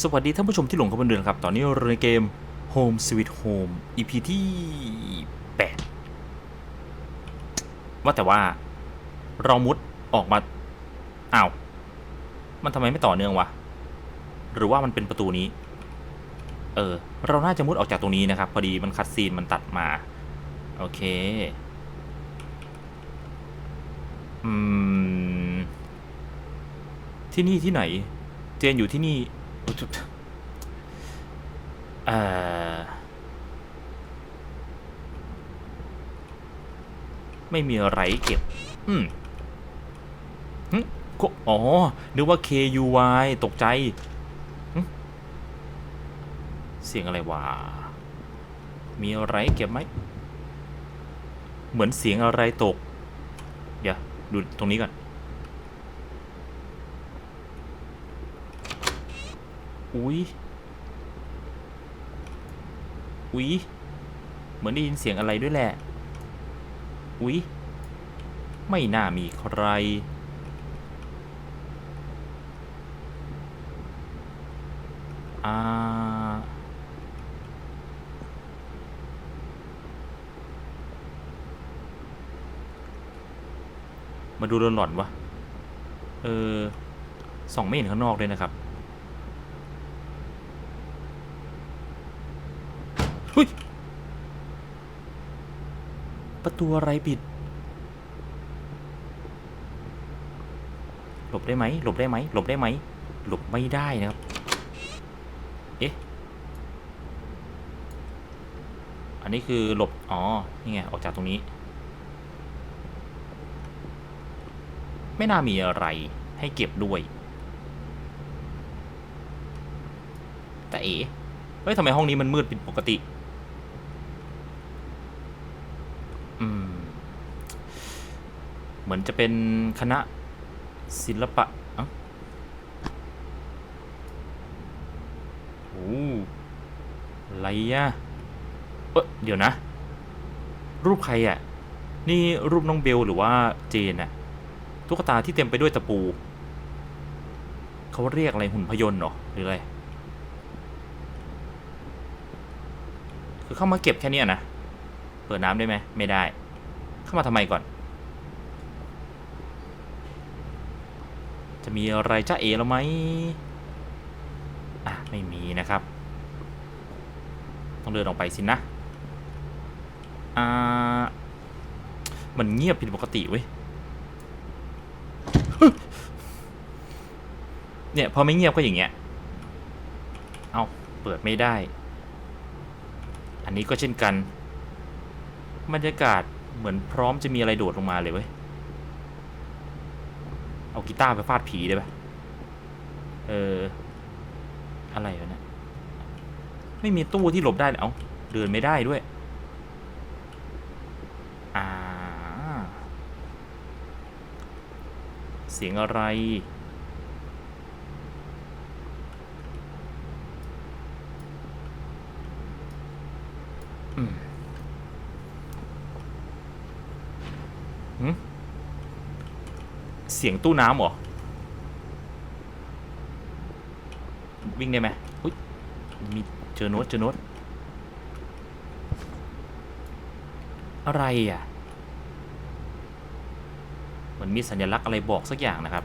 สวัสดีท่านผู้ชมที่หลงเข้ามาเดินครับ ตอนนี้เราในเกม Home Sweet Home EP ที่ 8 ว่าแต่ว่าเรามุดออกมา อ้าว มันทำไมไม่ต่อเนื่องวะ หรือว่ามันเป็นประตูนี้ เออ เราน่าจะมุดออกจากตรงนี้นะครับ พอดีมันคัดซีนมันตัดมา โอเค อืม ที่นี่ที่ไหน เจนอยู่ที่นี่ เอ่อไม่มีอะไรเก็บ อืมหึโอ๋อ นึกว่า KUY ตกใจ เสียงอะไรวะ มีอะไรเก็บไหม เหมือนเสียงอะไรตก เดี๋ยว ดูตรงนี้ก่อน อุ๊ยอุ๊ยเหมือนได้ยินเสียงอะไรด้วยแหละ อุ๊ยไม่น่ามีใคร อ่า มาดูหลอนๆวะ เออส่องไม่เห็นข้างนอกเลยนะครับ เฮ้ย ประตูอะไรปิด หลบได้ไหมหลบได้ไหมหลบได้ไหมหลบไม่ได้นะครับ เอ๊ะ อันนี้คือหลบ อ๋อ นี่ไง ออกจากตรงนี้ ไม่น่ามีอะไรให้เก็บด้วย แต่เอ๋เฮ้ยทำไมห้องนี้มันมืดผิดปกติ อืม เห มือนจะเป็นคณะศิลปะเอ้าโอ้อะไรอะเอยเดี๋ยวนะ รูปใครอะนี่รูปน้องเบลหรือว่าเจนอะตุ๊กตาที่เต็มไปด้วยตะปู เขาเรียกอะไรหุ่นพยนต์หรอหรืออะไร คือเข้ามาเก็บแค่นี้นะ เปิดน้ำได้ไหม ไม่ได้ เข้ามาทำไมก่อน จะมีอะไรจ้าเอแล้วไหมอะไม่มีนะครับ ต้องเดินออกไปสินะ อ่า มันเงียบผิดปกติเว้ยเนี่ยพอไม่เงียบก็อย่างเงี้ย เอาเปิดไม่ได้ อันนี้ก็เช่นกัน บรรยากาศเหมือนพร้อมจะมีอะไรโดดลงมาเลยเว้ย เอากีตาร์ไปฟาดผีได้ปะเออ อะไรวะเนี่ย ไม่มีตู้ที่หลบได้เลยเอ้าเดินไม่ได้ด้วย อ่า เสียงอะไร อืมหืมเสียงตู้น้ำเหรอ วิ่งได้ไหมอุ้ยมีเจอโน้ตเจอโน้ตอะไรอะเหมือนมีสัญลักษณ์อะไรบอกสักอย่างนะครับ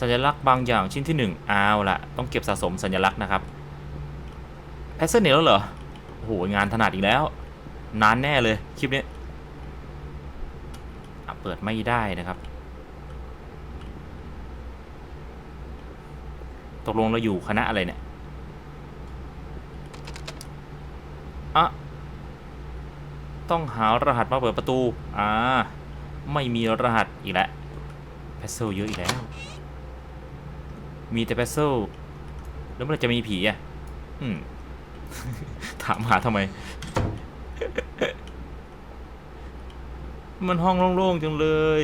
สัญลักษณ์บางอย่างชิ้นที่หนึ่งเอาละต้องเก็บสะสมสัญลักษณ์นะครับแพสเซนเนลแล้วเหรอโอ้โหงานถนัดอีกแล้ว นานแน่เลย คลิปนี้เปิดไม่ได้นะครับ ตกลงเราอยู่คณะอะไรเนี่ยอะต้องหารหัสมาเปิดประตู อ่า ไม่มีรหัสอีกแล้วแพสเซลเยอะอีกแล้ว มีแต่แพสเซลแล้วเมื่อไรจะมีผีอะ อืม ถามหาทำไม มันห้องโล่งๆจังเลย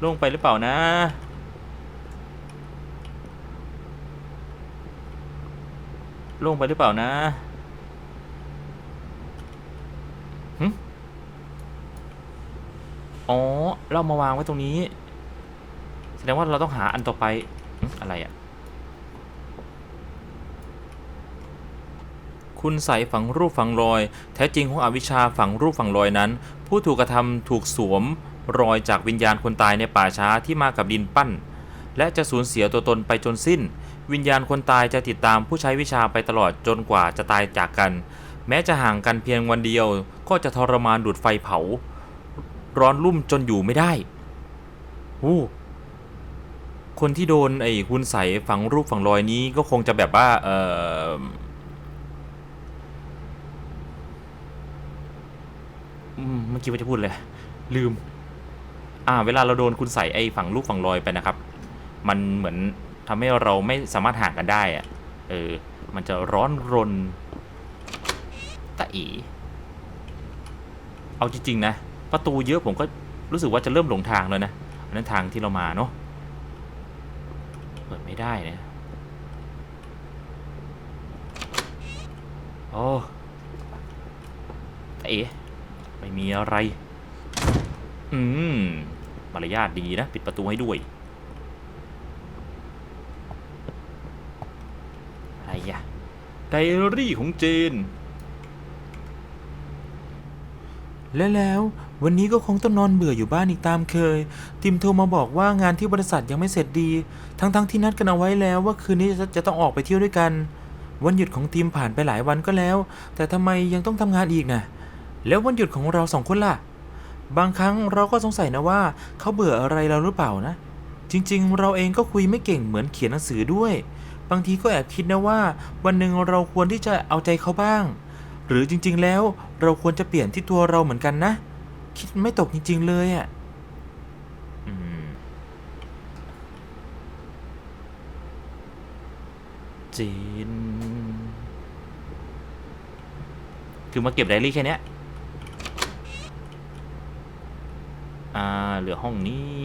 โล่งไปหรือเปล่านะ โล่งไปหรือเปล่านะหึอ๋อ เรามาวางไว้ตรงนี้ แสดงว่าเราต้องหาอันต่อไปอะไรอะ่ะ คุณใส่ฝังรูปฝังรอย แท้จริงของอวิชชาฝังรูปฝังรอยนั้น ผู้ถูกกระทำถูกสวมรอยจากวิญญาณคนตายในป่าช้าที่มากับดินปั้น และจะสูญเสียตัวตนไปจนสิ้น วิญญาณคนตายจะติดตามผู้ใช้วิชาไปตลอดจนกว่าจะตายจากกัน แม้จะห่างกันเพียงวันเดียว ก็จะทรมานดูดไฟเผา ร้อนรุ่มจนอยู่ไม่ได้หูคนที่โดนไอ้คุณใสฝังรูปฝังรอยนี้ก็คงจะแบบว่า เอออืมเมื่อกี้ว่าจะพูดเลย ลืม อ่า เวลาเราโดนคุณใสยไอ้ฝังรูปฝังรอยไปนะครับ มันเหมือน ทำให้เราไม่สามารถห่างกันได้อะเออ มันจะร้อนรนตะอี เอาจริงๆนะ ประตูเยอะผมก็รู้สึกว่าจะเริ่มหลงทางแล้วนะอันนั้นทางที่เรามาเนาะเปิดไม่ได้นะโอ้ตะเอ๋ไม่มีอะไร อืมมารยาทดีนะ ปิดประตูให้ด้วย อะไรอะ ไดอารี่ของเจน และแล้ววันนี้ก็คงต้องนอนเบื่ออยู่บ้านอีกตามเคย ติมโทรมาบอกว่างานที่บริษัทยังไม่เสร็จดี ทั้งๆทที่นัดกันเอาไว้แล้วว่าคืนนี้จะจะต้องออกไปเที่ยวด้วยกัน วันหยุดของทีมผ่านไปหลายวันก็แล้ว แต่ทำไมยังต้องทำงานอีกนะแล้ววันหยุดของเราสองคนล่ะ บางครั้งเราก็สงสัยนะว่าเขาเบื่ออะไรเราหรือเปล่านะ จริงๆ เราเองก็คุยไม่เก่งเหมือนเขียนหนังสือด้วย บางทีก็แอบคิดนะว่า วันหนึ่งเราควรที่จะเอาใจเขาบ้าง หรือจริงๆแล้วเราควรจะเปลี่ยนที่ตัวเราเหมือนกันนะ คิดไม่ตกจริง ๆ เลยอะ่ะอืมจีน คือมาเก็บไดอารี่แค่เนี้ยอ่า เหลือห้องนี้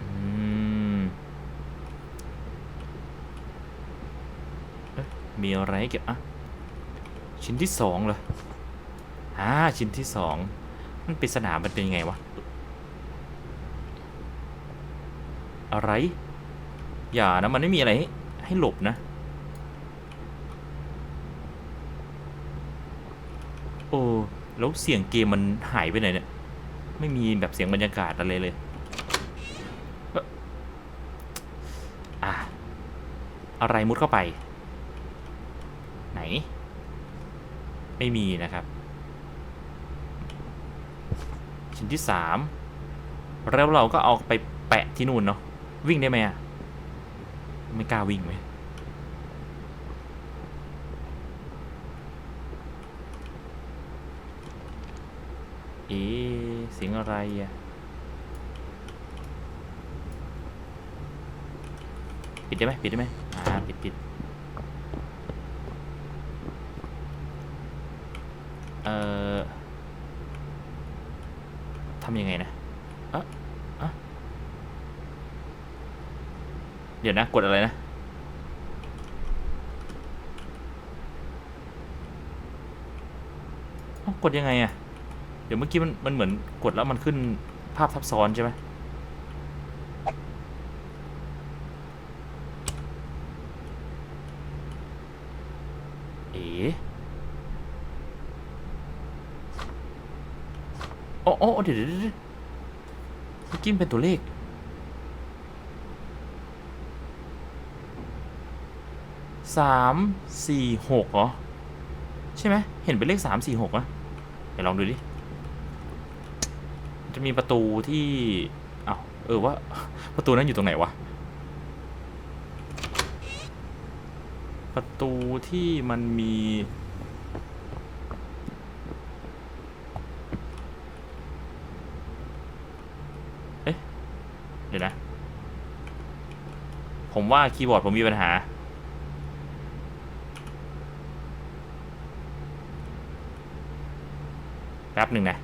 อืมเอ๊ะ มีอะไรให้เก็บอะชิ้นที่สองเลยอ่าชิ้นที่สองมันปริศนามันเป็นยังไงวะ อะไร อย่านะ มันไม่มีอะไรให้ให้หลบนะ โอ้ แล้วเสียงเกมมันหายไปไหนเนี่ย ไม่มีแบบเสียงบรรยากาศอะไรเลยเอ๊ะอะ อะไรมุดเข้าไป ไหนไม่มีนะครับ ชิ้นที่สามแล้วเราก็เอาไปแปะที่นู่นเนาะวิ่งได้ไหมอะไม่กล้าวิ่งไหมเอ๊เสียงอะไรอะปิดได้ไหมปิดได้ไหมอ่าปิดปิด เอ่อทำยังไงนะเอะอะเดี๋ยวนะ กดอะไรนะเอ้ากดยังไงอะเดี๋ยวเมื่อกี้มันมันเหมือนกดแล้วมันขึ้นภาพทับซ้อนใช่ไหมเอ๋ โอ้โอ้ เดี๋ยวเดี๋ยวเมื่อกี้มันเป็นตัวเลข สามสี่หกเหรอ ใช่ไหม เห็นเป็นเลขสามสี่หกนะเดี๋ยวลองดูดิ จะมีประตูที่อ้าวเออว่า ประตูนั้นอยู่ตรงไหนวะ ประตูที่มันมี เดี๋ยวนะ ผมว่าคีย์บอร์ดผมมีปัญหา แป๊บหนึ่งนะ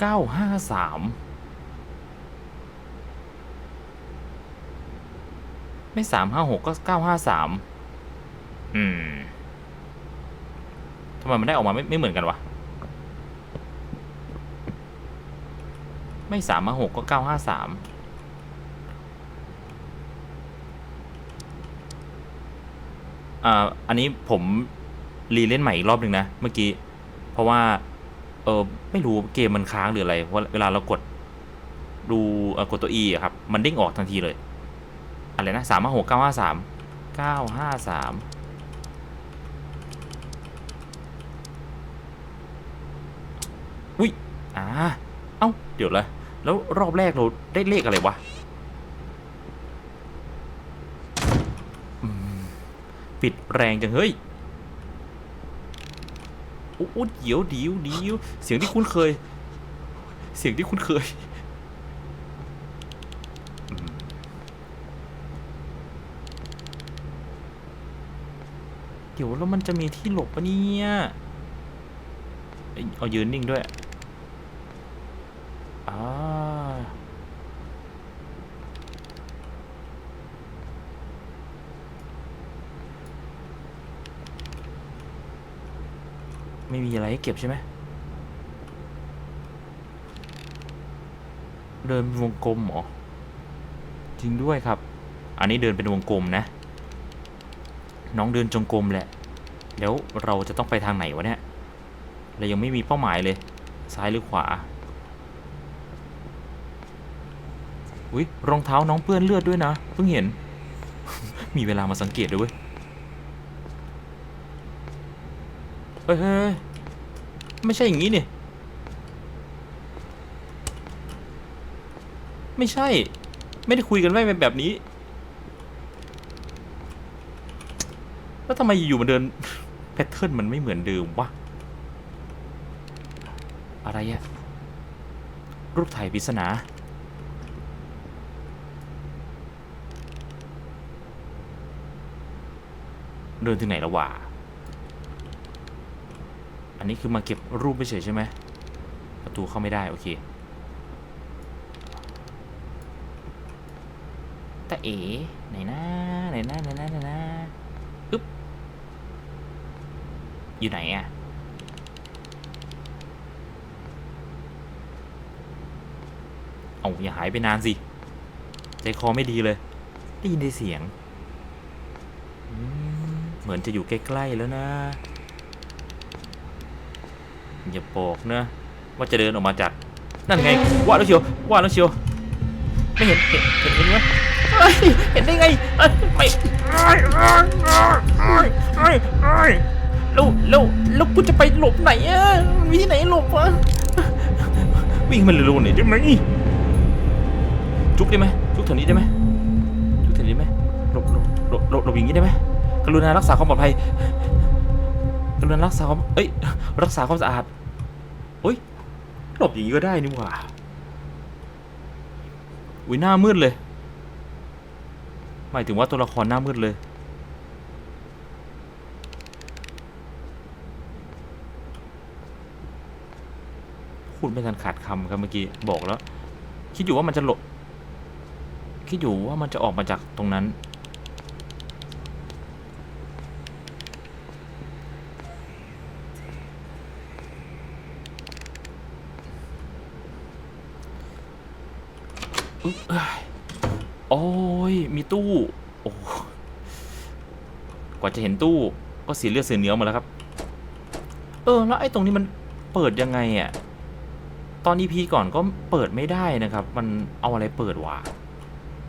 เก้าห้าสาม ไม่สามห้าหกก็เก้าห้าสาม อืม ทำไมมันได้ออกมาไม่ไม่เหมือนกันวะ ไม่สามมาหกก็เก้าห้าสามอ่าอันนี้ผมรีเล่นใหม่อีกรอบหนึ่งนะ เมื่อกี้ เพราะว่า เออไม่รู้เกมมันค้างหรืออะไรเพราะเวลาเรากดดูเออกดตัว E อะครับ มันเด้งออกทันทีเลย อะไรนะสามห้าหกเก้าห้าสามเก้าห้าสาม อ้าเอ้า เดี๋ยวละแล้วรอบแรกเราได้เลขอะไรวะปิดแรงจังเฮ้ยโอ้โอ้เดี๋ยวเดี๋ยวเดี๋ยวเสียงที่คุ้นเคย เสียงที่คุ้นเคยเดี๋ยวแล้วมันจะมีที่หลบปะเนี่ยเอ้ยเอายืนนิ่งด้วย อ่าไม่มีอะไรให้เก็บใช่ไหม เดินเป็นวงกลมเหรอ จริงด้วยครับ อันนี้เดินเป็นวงกลมนะ น้องเดินจงกรมแหละ แล้วเราจะต้องไปทางไหนวะเนี่ย เรายังไม่มีเป้าหมายเลย ซ้ายหรือขวา อุ้ยรองเท้าน้องเปื้อนเลือดด้วยนะ เพิ่งเห็น มีเวลามาสังเกตด้วยเว้ยเฮ้ยไม่ใช่อย่างนี้นี่ไม่ใช่ ไม่ได้คุยกันไว้เป็นแบบนี้ แล้วทำไมอยู่มันเดินแพทเทิร์นมันไม่เหมือนเดิมวะ อะไรอะรูปถ่ายปริศนา เดินถึงไหนแล้ววะอันนี้คือมาเก็บรูปไปเฉยใช่ไหมประตูเข้าไม่ได้โอเคต่เอ๋ไหนนะไหนนะไหนนะไหนนะอึ๊บอยู่ไหนอะเอาอย่าหายไปนานสิใจคอไม่ดีเลยได้ยินได้เสียงอืม เหมือนจะอยู่ใกล้ๆแล้วนะ อย่าบอกนะ ว่าจะเดินออกมาจาก นั่นไงว่าแล้วเชียวว่าแล้วเชียวไม่เห็นเห็นเห็นเห็นไหมเอ้ยเห็นได้ไงเอ้ยไม่เอ้ยเอ้ยเอ้ยเอ้ยเอ้ยแล้วแล้วแล้วกูจะไปหลบไหนอะมีที่ไหนหลบวะวิ่งมันเร็วๆหน่อยได้ไหมจุกได้ไหมจุกแถวนี้ได้ไหมจุกแถวนี้ได้ไหมหลบหลบหลบหลบหลบอย่างนี้ได้ไหม กรุณารักษาความปลอดภัย กรุณารักษาความเอ้ย รักษาความสะอาดโอ้ยหลบอย่างนี้ก็ได้นี่หว่าอุ้ยหน้ามืดเลย หมายถึงว่าตัวละครหน้ามืดเลย พูดไม่ทันขาดคำครับเมื่อกี้ บอกแล้ว คิดอยู่ว่ามันจะหลบ คิดอยู่ว่ามันจะออกมาจากตรงนั้น อึ๊บเอ้ย โอ้ย มีตู้ โอ้กว่าจะเห็นตู้ก็เสียเลือดเสียเนื้อหมาแล้วครับ เออ แล้วไอ้ตรงนี้มันเปิดยังไงอะ่ะ ตอน EP ก่อนก็เปิดไม่ได้นะครับ มันเอาอะไรเปิดวะ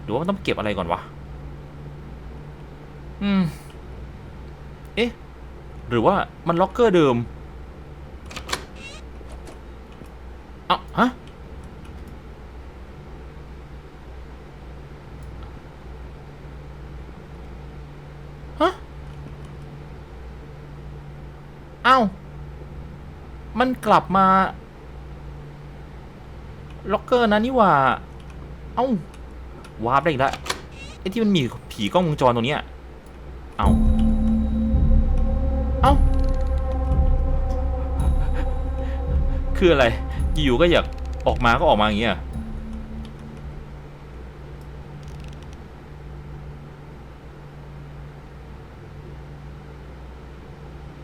หรือว่ามันต้องเก็บอะไรก่อนวะ อืม เอ๊ะ หรือว่ามันล็อกเกอร์เดิม เอ้าฮะ ฮะ เอ้ามันกลับมา ล็อกเกอร์นะนี่ว่า เอ้าวาร์ปได้อีกแล้วไอ้ที่มันมีผีกล้องวงจรตรงนี้เอ้าเอ้าคืออะไร อยู่ก็อยากออกมาก็ออกมาอย่างเงี้ย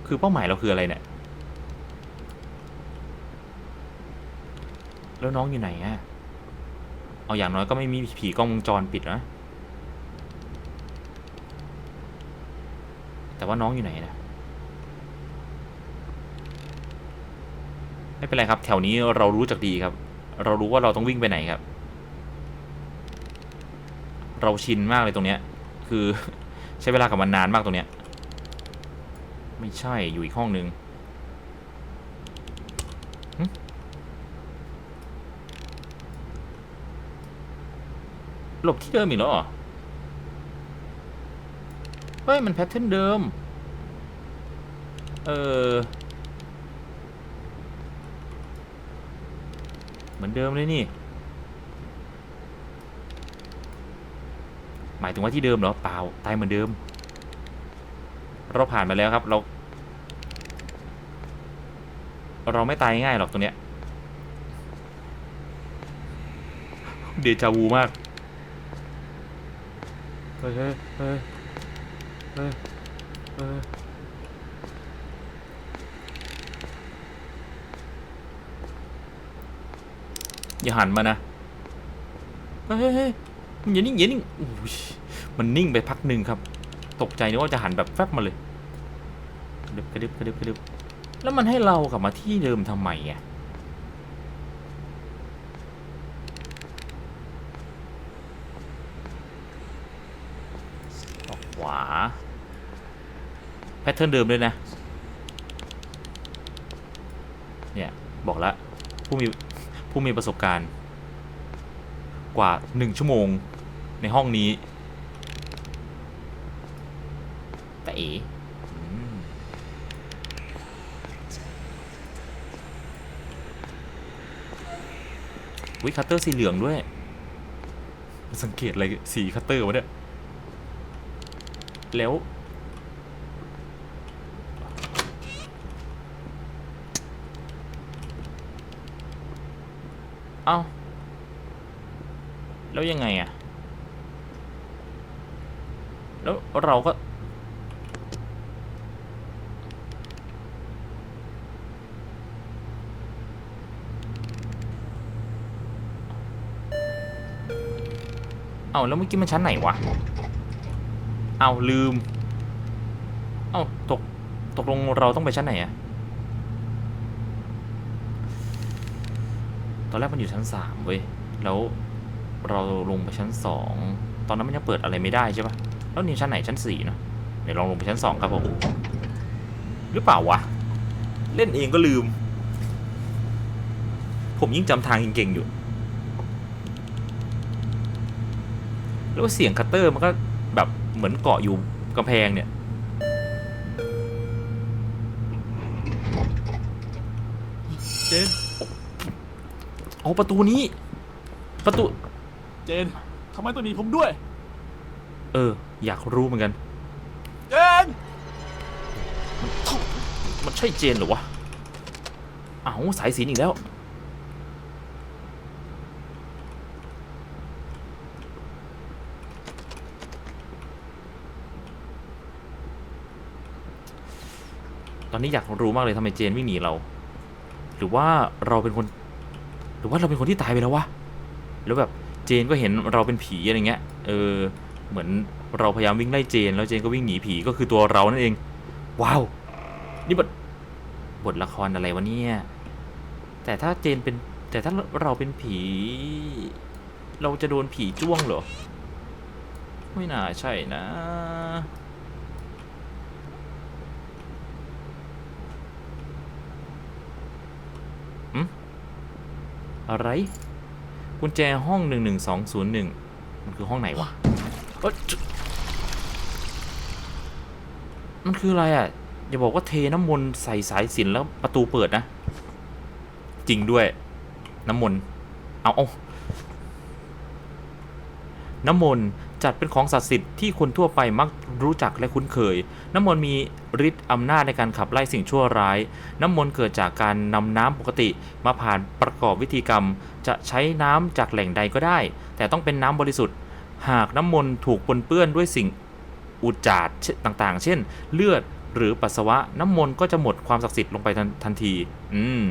คือเป้าหมายเราคืออะไรเนี่ย แล้วน้องอยู่ไหนอะเอาอย่างน้อยก็ไม่มีผีกล้องวงจรปิดนะ แต่ว่าน้องอยู่ไหนนะไม่เป็นไรครับ แถวนี้เรารู้จักดีครับ เรารู้ว่าเราต้องวิ่งไปไหนครับ เราชินมากเลยตรงเนี้ย คือใช้เวลากับมันนานมากตรงเนี้ย ไม่ใช่อยู่อีกห้องหนึ่งหึหลบที่เดิมอีกแล้วเหรอ เฮ้ย มันแพทเทิร์นเดิม เออ เหมือนเดิมเลยนี่ หมายถึงว่าที่เดิมเหรอ เปล่า ตายเหมือนเดิม เราผ่านมาแล้วครับ เรา เราไม่ตายง่ายหรอกตัวเนี้ย เดจาวูมาก เฮ้ยเฮ้ยเฮ้ยเฮ้ยเฮ้ยอย่าหันมานะ เฮ้ยเฮ้ยเฮ้ยอย่านิ่งอย่านิ่งโอ้ยมันนิ่งไปพักหนึ่งครับ ตกใจนึกว่าจะหันแบบแฟบมาเลยกระดึบกระดึบกระดึบกระดึบแล้วมันให้เรากลับมาที่เดิมทำไมอะออกขวา แพทเทิร์นเดิมเลยนะ เนี่ย บอกแล้วผู้มี ผู้มีประสบการณ์ กว่าหนึ่งชั่วโมงในห้องนี้ แต่ เอ๋อืมวิคัตเตอร์สีเหลืองด้วย สังเกตอะไรสีคัตเตอร์วะเนี่ย แล้ว เอ้า แล้วยังไงอะแล้วเราก็ เอาแล้วเมื่อกี้มันชั้นไหนวะ เอาลืม เอาตกตกลงเราต้องไปชั้นไหนอะตอนแรกมันอยู่ชั้นสามเว้ย แล้วเราลงไปชั้นสองตอนนั้นมันยังเปิดอะไรไม่ได้ใช่ปะแล้วนี่ชั้นไหนชั้นสี่เนอะเดี๋ยวลองลงไปชั้นสองครับผม หรือเปล่าวะ เล่นเองก็ลืม ผมยิ่งจำทางเก่งๆอยู่ แล้วเสียงคัตเตอร์มันก็แบบเหมือนเกาะอยู่กำแพงเนี่ย เจน เอาประตูนี้ ประตู เจนทำไมต้องหนีผมด้วย เออ อยากรู้เหมือนกัน เจน มันใช่เจนเหรอวะอ้าวสายสินอีกแล้ว อนนี้อยากรู้มากเลยทำไมเจนวิ่งหนีเรา หรือว่าเราเป็นคน หรือว่าเราเป็นคนที่ตายไปแล้ววะแล้วแบบเจนก็เห็นเราเป็นผีอะไรเงี้ยเออเหมือนเราพยายามวิ่งไล่เจน แล้วเจนก็วิ่งหนีผีก็คือตัวเรานั่นเอง ว้าว นี่บทบทละครอะไรวะเนี่ยแต่ถ้าเจนเป็นแต่ถ้าเราเป็นผี เราจะโดนผีจ้วงเหรอ ไม่น่าใช่นะ อะไร กุญแจห้องหนึ่งหนึ่งสองศูนย์หนึ่งมันคือห้องไหนวะมันคืออะไรอะ อย่าบอกว่าเทน้ำมนต์ใส่สายสินแล้วประตูเปิดนะ จริงด้วย น้ำมนต์ เอาเอาน้ำมนต์ จัดเป็นของศักดิ์สิทธิ์ที่คนทั่วไปมักรู้จักและคุ้นเคย น้ำมนต์มีฤทธิ์อำนาจในการขับไล่สิ่งชั่วร้าย น้ำมนต์เกิดจากการนำน้ำปกติมาผ่านประกอบวิธีกรรม จะใช้น้ำจากแหล่งใดก็ได้ แต่ต้องเป็นน้ำบริสุทธิ์ หากน้ำมนต์ถูกปนเปื้อนด้วยสิ่งอุจจาระต่างๆ เช่น เลือดหรือปัสสาวะน้ำมนต์ก็จะหมดความศักดิ์สิทธิ์ลงไปทันท,นทีอืม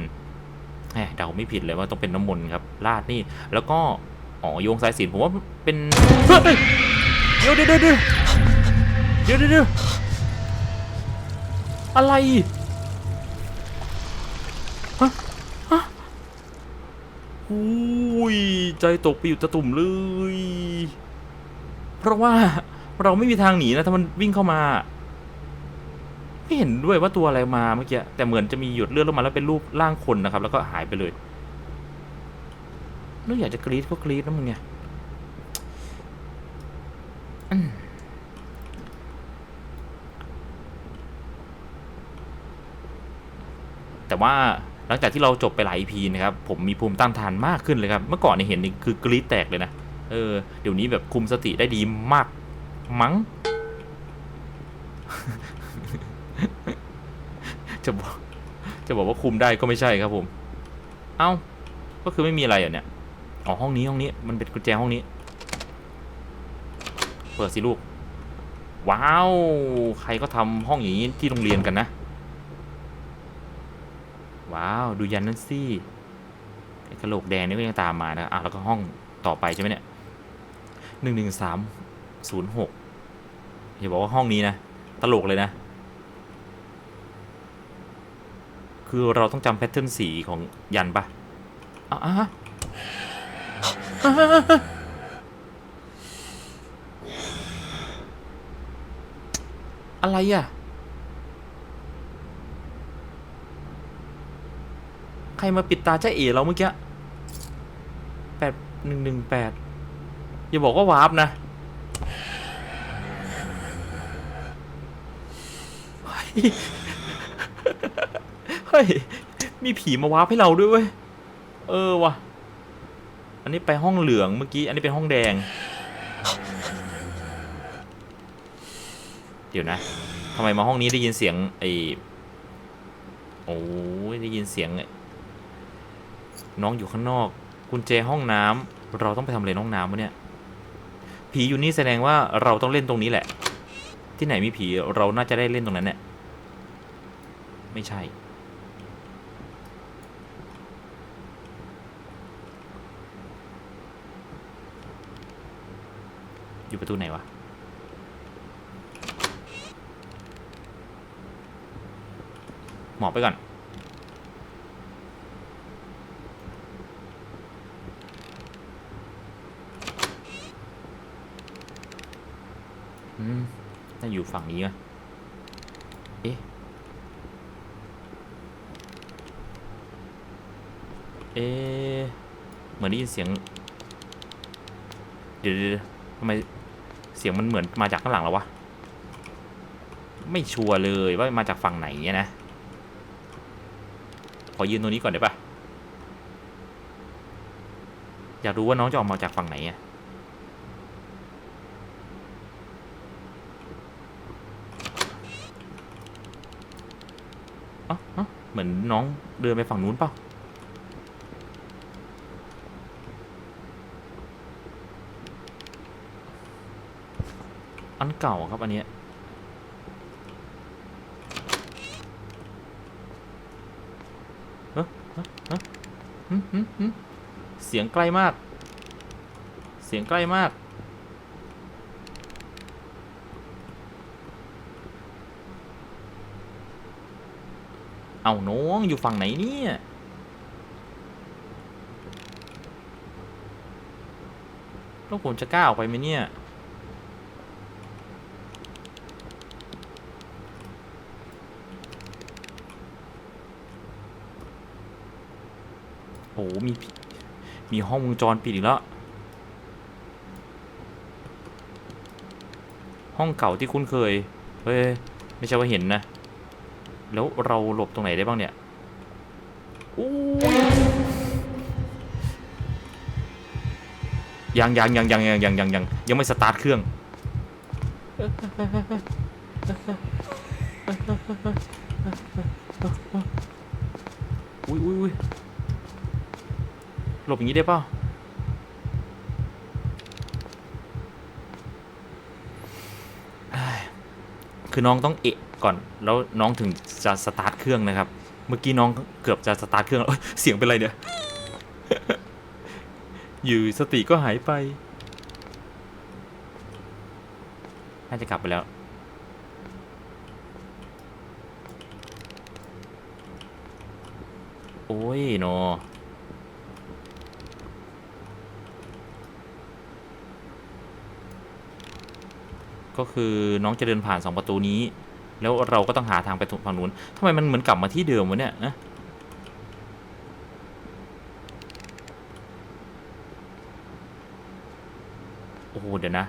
แหมเดาไม่ผิดเลยว่าต้องเป็นน้ำมนต์ครับลาดนี่ แล้วก็ อ๋อโยงสายสินผมว่าเป็นเฮ้ยเดี๋ยวเดี๋ยวเดี๋ยวเดี๋ยวเดี๋ยวเดี๋ยวเดี๋ยวอะไรฮะฮะอุ้ยใจตกไปอยู่ตะตุ่มเลย เพราะว่าเราไม่มีทางหนีนะถ้ามันวิ่งเข้ามาไม่เห็นด้วยว่าตัวอะไรมาเมื่อกี้แต่เหมือนจะมีหยดเลือดลงมาแล้วเป็นรูปร่างคนนะครับ แล้วก็หายไปเลย นึกอยากจะกรี๊ดก็กรี๊ดนะมึงเนี่ยแต่ว่าหลังจากที่เราจบไปหลาย EP นะครับ ผมมีภูมิต้านทานมากขึ้นเลยครับ เมื่อก่อนเนี่ยเห็นนี่คือกรี๊ดแตกเลยนะ เออ เดี๋ยวนี้แบบคุมสติได้ดีมาก มั้ง จะบอก จะบอกว่าคุมได้ก็ไม่ใช่ครับผม เอ้า ก็คือไม่มีอะไรอะเนี่ย อ๋อห้องนี้ห้องนี้มันเป็นกุญแจห้องนี้ เปิดสิลูก ว้าว ใครก็ทำห้องอย่างนี้ที่โรงเรียนกันนะ ว้าว ดูยันนั่นสิกระโหลกแดงนี่ก็ยังตามมานะอะแล้วก็ห้องต่อไปใช่ไหมเนี่ยหนึ่งหนึ่งสามศูนย์หกอย่าบอกว่าห้องนี้นะ ตลกเลยนะ คือเราต้องจำแพทเทิร์นสีของยันปะอะ อะไรอะ ใครมาปิดตาเจ้าเอ๋เราเมื่อกี้แปดหนึ่งหนึ่งแปดอย่าบอกว่าวาร์ปนะเฮ้ย มีผีมาวาร์ปให้เราด้วยเว้ย เออว่ะ นนี้ไปห้องเหลืองเมื่อกี้ อันนี้เป็นห้องแดง เดี๋ยวนะทำไมมาห้องนี้ได้ยินเสียงไอ้โอ้ยได้ยินเสียง น้องอยู่ข้างนอก กุญแจห้องน้ำเราต้องไปทำอะไรนห้องน้ำวะเนี่ย ผีอยู่นี่แสดงว่าเราต้องเล่นตรงนี้แหละ ที่ไหนมีผีเราน่าจะได้เล่นตรงนั้นเนี่ยไม่ใช่ ไประตูไหนวะ หมอบไปก่อน อืม น่าอยู่ฝั่งนี้อะเอ๊ะ เอ๊ะ เหมือนได้ยินเสียง เดี๋ยวทำไม เสียงมันเหมือนมาจากข้างหลังแล้ววะ ไม่ชัวร์เลยว่ามาจากฝั่งไหนอะนะ ขอยืนตรงนี้ก่อนได้ปะอยากรู้ว่าน้องจะออกมาจากฝั่งไหนอะอ๋ออ๋อเหมือนน้องเดินไปฝั่งนู้นเปล่า เก่าครับอันเนี้ยเฮ้ยเฮ้ยเฮ้ยหึหึหึเสียงใกล้มาก เสียงใกล้มาก เอาน้องอยู่ฝั่งไหนเนี่ยแล้วผมจะกล้าออกไปไหมเนี่ย โอ้โห มี มีห้องวงจรปิดอีกแล้ว ห้องเก่าที่คุ้นเคย เฮ้ย ไม่ใช่ว่าเห็นนะ แล้วเราหลบตรงไหนได้บ้างเนี่ยอู้ยยังยังยังยังยังยังยังยังยังไม่สตาร์ทเครื่องอุ้ยอุ้ยอุ้ย หลบอย่างนี้ได้เปล่าคือน้องต้องเอะก่อน แล้วน้องถึงจะสตาร์ทเครื่องนะครับ เมื่อกี้น้องเกือบจะสตาร์ทเครื่องแล้วเอเสียงเป็นไรเนี่ย อยู่สติก็หายไป น่าจะกลับไปแล้วโอ้ยโน ก็คือน้องจะเดินผ่านสองประตูนี้ แล้วเราก็ต้องหาทางไปฝั่งนู้นทำไมมันเหมือนกลับมาที่เดิมวะเนี่ยนะโอ้โหเดี๋ยวนะ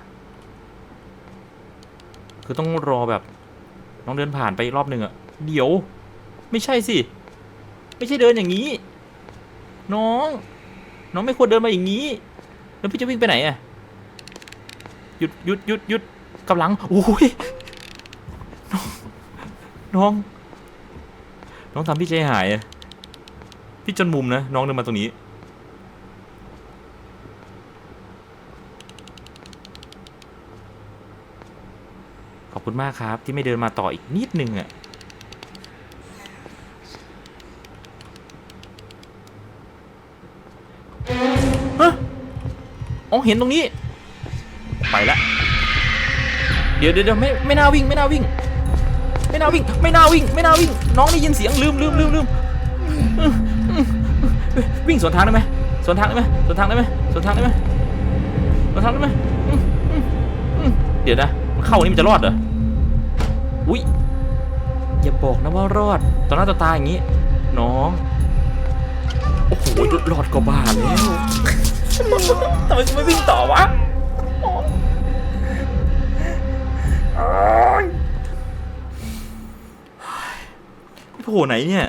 คือต้องรอแบบน้องเดินผ่านไปรอบหนึ่งอะเดี๋ยว ไม่ใช่สิ ไม่ใช่เดินอย่างนี้ น้อง น้องไม่ควรเดินมาอย่างนี้ แล้วพี่จะวิ่งไปไหนอะหยุดหยุดหยุดหยุด กำลังโอ้ยน้อง น้องทำพี่ใจหาย พี่จนมุมนะ น้องเดินมาตรงนี้ ขอบคุณมากครับ ที่ไม่เดินมาต่ออีกนิดนึงอะฮะอ๋อเห็นตรงนี้ ไปละ เดี๋ยวเดี๋ยวเดี๋ยวไม่ไม่น่าวิ่งไม่น่าวิ่ง ไม่น่าวิ่ง ไม่น่าวิ่ง ไม่น่าวิ่ง น้องได้ยินเสียงลืมลืมลืมลืมวิ่งสวนทางได้ไหมสวนทางได้ไหมสวนทางได้ไหมสวนทางได้ไหมสวนทางได้ไหมเดี๋ยวนะมันเข้านี่มันจะรอดเหรออุ้ยอย่าบอกนะว่ารอดต่อหน้าต่อตาอย่างนี้ น้องโอ้โหรอดก็บ้าแล้วทำไมกูไม่วิ่งต่อวะ โผล่ไหนเนี่ย